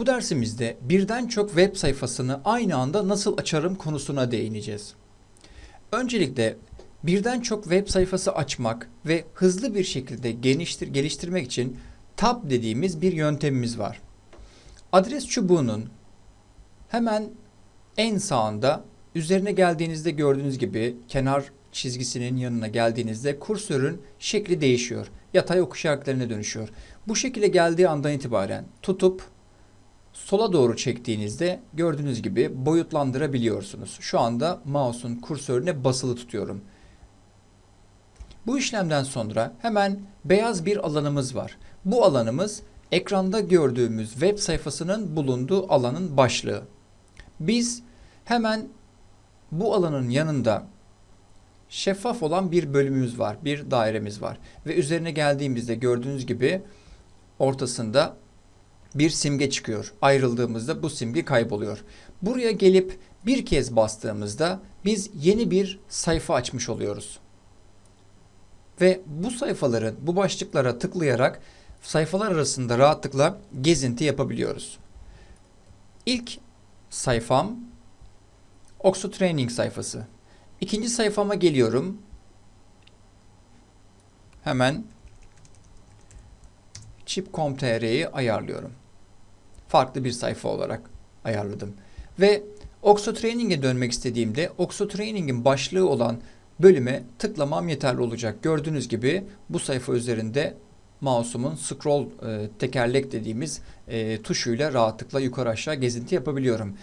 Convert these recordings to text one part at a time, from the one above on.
Bu dersimizde birden çok web sayfasını aynı anda nasıl açarım konusuna değineceğiz. Öncelikle birden çok web sayfası açmak ve hızlı bir şekilde geliştir geliştirmek için tab dediğimiz bir yöntemimiz var. Adres çubuğunun hemen en sağında üzerine geldiğinizde gördüğünüz gibi kenar çizgisinin yanına geldiğinizde kursörün şekli değişiyor. Yatay okuş işaretlerine dönüşüyor. Bu şekilde geldiği andan itibaren tutup sola doğru çektiğinizde gördüğünüz gibi boyutlandırabiliyorsunuz. Şu anda mouse'un kursörüne basılı tutuyorum. Bu işlemden sonra hemen beyaz bir alanımız var. Bu alanımız ekranda gördüğümüz web sayfasının bulunduğu alanın başlığı. Biz hemen bu alanın yanında şeffaf olan bir bölümümüz var, bir dairemiz var ve üzerine geldiğimizde gördüğünüz gibi ortasında bir simge çıkıyor. Ayrıldığımızda bu simge kayboluyor. Buraya gelip bir kez bastığımızda biz yeni bir sayfa açmış oluyoruz. Ve bu sayfaların bu başlıklara tıklayarak sayfalar arasında rahatlıkla gezinti yapabiliyoruz. İlk sayfam Oxo Training sayfası. İkinci sayfama geliyorum. Hemen chip.com.tr'yi ayarlıyorum. Farklı bir sayfa olarak ayarladım. Ve Oxo Training'e dönmek istediğimde Oxo Training'in başlığı olan bölüme tıklamam yeterli olacak. Gördüğünüz gibi bu sayfa üzerinde mouse'umun scroll e, tekerlek dediğimiz e, tuşuyla rahatlıkla yukarı aşağı gezinti yapabiliyorum.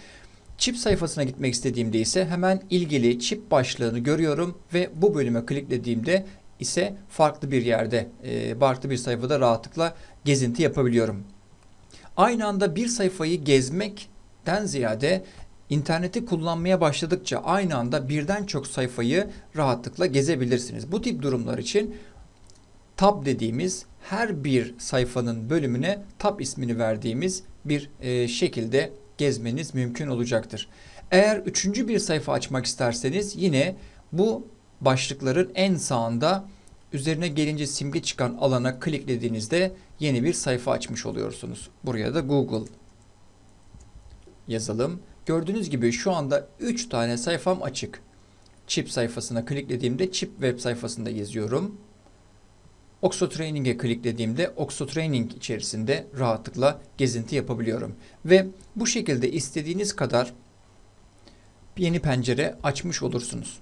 Çip sayfasına gitmek istediğimde ise hemen ilgili çip başlığını görüyorum ve bu bölüme kliklediğimde ise farklı bir yerde, e, farklı bir sayfada rahatlıkla gezinti yapabiliyorum. Aynı anda bir sayfayı gezmekten ziyade interneti kullanmaya başladıkça aynı anda birden çok sayfayı rahatlıkla gezebilirsiniz. Bu tip durumlar için tab dediğimiz her bir sayfanın bölümüne tab ismini verdiğimiz bir e, şekilde gezmeniz mümkün olacaktır. Eğer üçüncü bir sayfa açmak isterseniz yine bu başlıkların en sağında üzerine gelince simge çıkan alana kliklediğinizde yeni bir sayfa açmış oluyorsunuz. Buraya da Google yazalım. Gördüğünüz gibi şu anda 3 tane sayfam açık. Chip sayfasına kliklediğimde Chip web sayfasında geziyorum. Oxo Training'e kliklediğimde Oxo Training içerisinde rahatlıkla gezinti yapabiliyorum. Ve bu şekilde istediğiniz kadar yeni pencere açmış olursunuz.